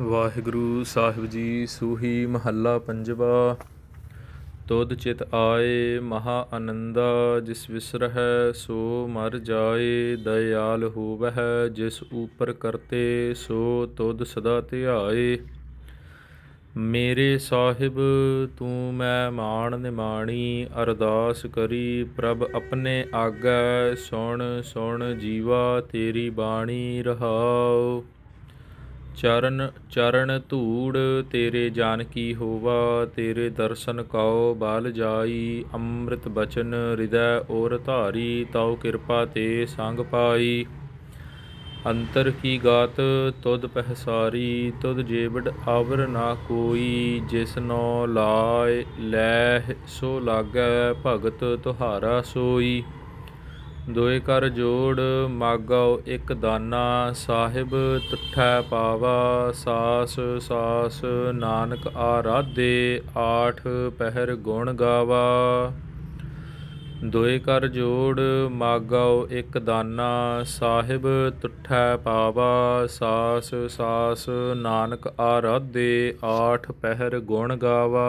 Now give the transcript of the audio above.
ਵਾਹਿਗੁਰੂ ਸਾਹਿਬ ਜੀ, ਸੂਹੀ ਮਹੱਲਾ ਪੰਜਵਾ। ਤੁਧ ਚਿਤ ਆਏ ਮਹਾ ਆਨੰਦਾ, ਜਿਸ ਵਿਸਰਹਿ ਸੋ ਮਰ ਜਾਏ, ਦਇਆਲ ਹੋਵਹਿ, ਜਿਸ ਉਪਰ ਕਰਤੇ ਸੋ ਤੁਧ ਸਦਾ ਧਿਆਏ। ਮੇਰੇ ਸਾਹਿਬ, ਤੂੰ ਮੈਂ ਮਾਣ ਨਿਮਾਣੀ, ਅਰਦਾਸ ਕਰੀ, ਪ੍ਰਭ ਆਪਣੇ ਆਗੈ ਸੁਣ ਸੁਣ ਜੀਵਾ, ਤੇਰੀ ਬਾਣੀ ਰਹਾਓ ਚਰਨ ਚਰਨ ਧੂੜ, ਤੇਰੇ ਜਾਨਕੀ ਹੋਵਾ, ਤੇਰੇ ਦਰਸ਼ਨ ਕਉ, ਬਾਲ ਜਾਈ, ਅੰਮ੍ਰਿਤ ਬਚਨ ਹਿਰਦੈ ਔਰ ਧਾਰੀ, ਤਉ ਕਿਰਪਾ ਤੇ ਸੰਗ ਪਾਈ। ਅੰਤਰ ਕੀ ਗਾਤ, ਤੁਧ ਪਹਿਸਾਰੀ, ਤੁਧ ਜੇਬੜ ਆਵਰ ਨਾ ਕੋਈ ਜਿਸਨੋ ਲਾਇ ਲੈ ਸੋ ਲਾਗੈ, ਭਗਤ ਤੁਹਾਰਾ ਸੋਈ। ਦੋਏ ਕਰ ਜੋੜ ਮਾਗੋ ਇੱਕ ਦਾਨਾ, ਸਾਹਿਬ ਤੁਠੈ ਪਾਵਾ, ਸਾਸ ਸਾਸ ਨਾਨਕ ਆਰਾਧੇ, ਆਠ ਪਹਿਰ ਗੁਣ ਗਾਵਾ। ਦੋਏ ਕਰ ਜੋੜ ਮਾਗੋ ਇੱਕ ਦਾਨਾ, ਸਾਹਿਬ ਤੁਠੈ ਪਾਵਾ, ਸਾਸ ਸਾਸ ਨਾਨਕ ਆਰਾਧੇ, ਆਠ ਪਹਿਰ ਗੁਣ ਗਾਵਾ।